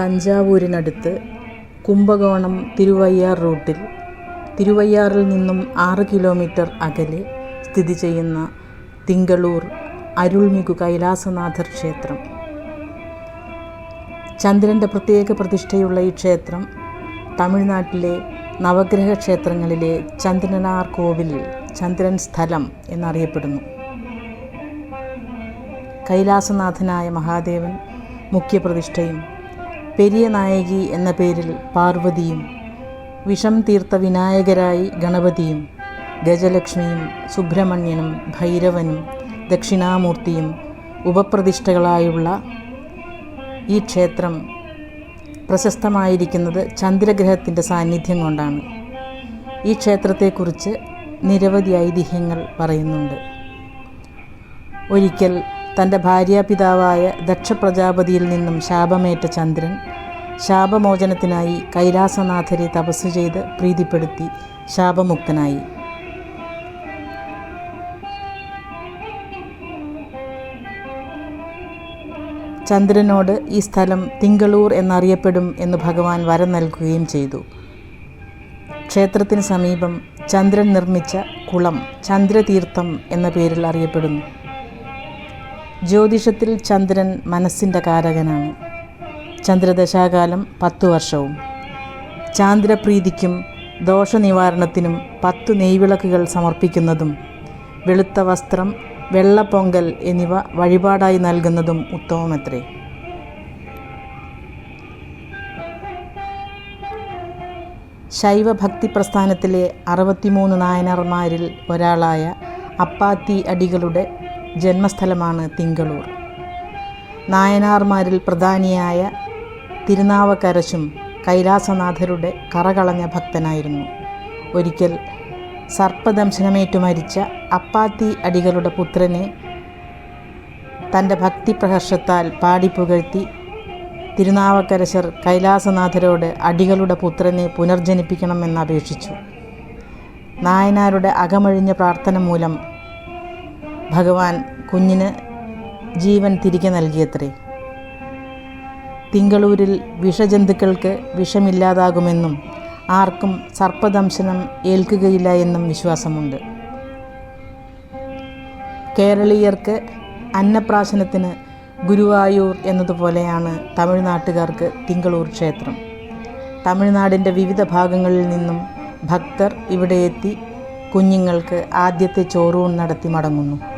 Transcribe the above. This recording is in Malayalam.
തഞ്ചാവൂരിനടുത്ത് കുംഭകോണം തിരുവയ്യാർ റൂട്ടിൽ തിരുവയ്യാറിൽ നിന്നും ആറ് കിലോമീറ്റർ അകലെ സ്ഥിതി ചെയ്യുന്ന തിങ്കളൂർ അരുൾമികു കൈലാസനാഥർ ക്ഷേത്രം. ചന്ദ്രന്റെ പ്രത്യേക പ്രതിഷ്ഠയുള്ള ഈ ക്ഷേത്രം തമിഴ്നാട്ടിലെ നവഗ്രഹ ക്ഷേത്രങ്ങളിലെ ചന്ദ്രനാർ കോവിൽ ചന്ദ്രൻ സ്ഥലം എന്നറിയപ്പെടുന്നു. കൈലാസനാഥനായ മഹാദേവൻ മുഖ്യപ്രതിഷ്ഠയും പെരിയ നായകി എന്ന പേരിൽ പാർവതിയും വിഷം തീർത്ത വിനായകരായി ഗണപതിയും ഗജലക്ഷ്മിയും സുബ്രഹ്മണ്യനും ഭൈരവനും ദക്ഷിണാമൂർത്തിയും ഉപപ്രതിഷ്ഠകളായുള്ള ഈ ക്ഷേത്രം പ്രശസ്തമായിരിക്കുന്നത് ചന്ദ്രഗ്രഹത്തിന്റെ സാന്നിധ്യം കൊണ്ടാണ്. ഈ ക്ഷേത്രത്തെക്കുറിച്ച് നിരവധി ഐതിഹ്യങ്ങൾ പറയുന്നുണ്ട്. ഒരിക്കൽ തന്റെ ഭാര്യാപിതാവായ ദക്ഷപ്രജാപതിയിൽ നിന്നും ശാപമേറ്റ ചന്ദ്രൻ ശാപമോചനത്തിനായി കൈലാസനാഥരെ തപസ് ചെയ്ത് പ്രീതിപ്പെടുത്തി ശാപമുക്തനായി. ചന്ദ്രനോട് ഈ സ്ഥലം തിങ്കളൂർ എന്നറിയപ്പെടും എന്ന് ഭഗവാൻ വരം നൽകുകയും ചെയ്തു. ക്ഷേത്രത്തിന് സമീപം ചന്ദ്രൻ നിർമ്മിച്ച കുളം ചന്ദ്രതീർത്ഥം എന്ന പേരിൽ അറിയപ്പെടുന്നു. ജ്യോതിഷത്തിൽ ചന്ദ്രൻ മനസ്സിന്റെ കാരകനാണ്. ചന്ദ്രദശാകാലം പത്തു വർഷവും. ചാന്ദ്രപ്രീതിക്കും ദോഷനിവാരണത്തിനും പത്തു നെയ്വിളക്കുകൾ സമർപ്പിക്കുന്നതും വെളുത്ത വസ്ത്രം വെള്ളപ്പൊങ്കൽ എന്നിവ വഴിപാടായി നൽകുന്നതും ഉത്തമമത്രേ. ശൈവഭക്തി പ്രസ്ഥാനത്തിലെ അറുപത്തിമൂന്ന് നായനാർമാരിൽ ഒരാളായ അപ്പാത്തി അടികളുടെ ജന്മസ്ഥലമാണ് തിങ്കളൂർ. നായനാർമാരിൽ പ്രധാനിയായ തിരുനാവക്കരശും കൈലാസനാഥരുടെ കറകളഞ്ഞ ഭക്തനായിരുന്നു. ഒരിക്കൽ സർപ്പദംശനമേറ്റു മരിച്ച അപ്പാത്തി അടികളുടെ പുത്രനെ തന്റെ ഭക്തിപ്രഹർഷത്താൽ പാടിപ്പുകഴ്ത്തി തിരുനാവക്കരശർ കൈലാസനാഥരോട് അടികളുടെ പുത്രനെ പുനർജനിപ്പിക്കണമെന്ന് അപേക്ഷിച്ചു. നായനാരുടെ അകമഴിഞ്ഞ പ്രാർത്ഥന മൂലം ഭഗവാൻ കുഞ്ഞിന് ജീവൻ തിരികെ നൽകിയത്രേ. തിങ്കളൂരിൽ വിഷജന്തുക്കൾക്ക് വിഷമില്ലാതാകുമെന്നും ആർക്കും സർപ്പദംശനം ഏൽക്കുകയില്ല എന്നും വിശ്വാസമുണ്ട്. കേരളീയർക്ക് അന്നപ്രാശനത്തിന് ഗുരുവായൂർ എന്നതുപോലെയാണ് തമിഴ്നാട്ടുകാർക്ക് തിങ്കളൂർ ക്ഷേത്രം. തമിഴ്നാടിന്റെ വിവിധ ഭാഗങ്ങളിൽ നിന്നും ഭക്തർ ഇവിടെ എത്തി കുഞ്ഞുങ്ങൾക്ക് ആദ്യത്തെ ചോറൂൺ നടത്തി മടങ്ങുന്നു.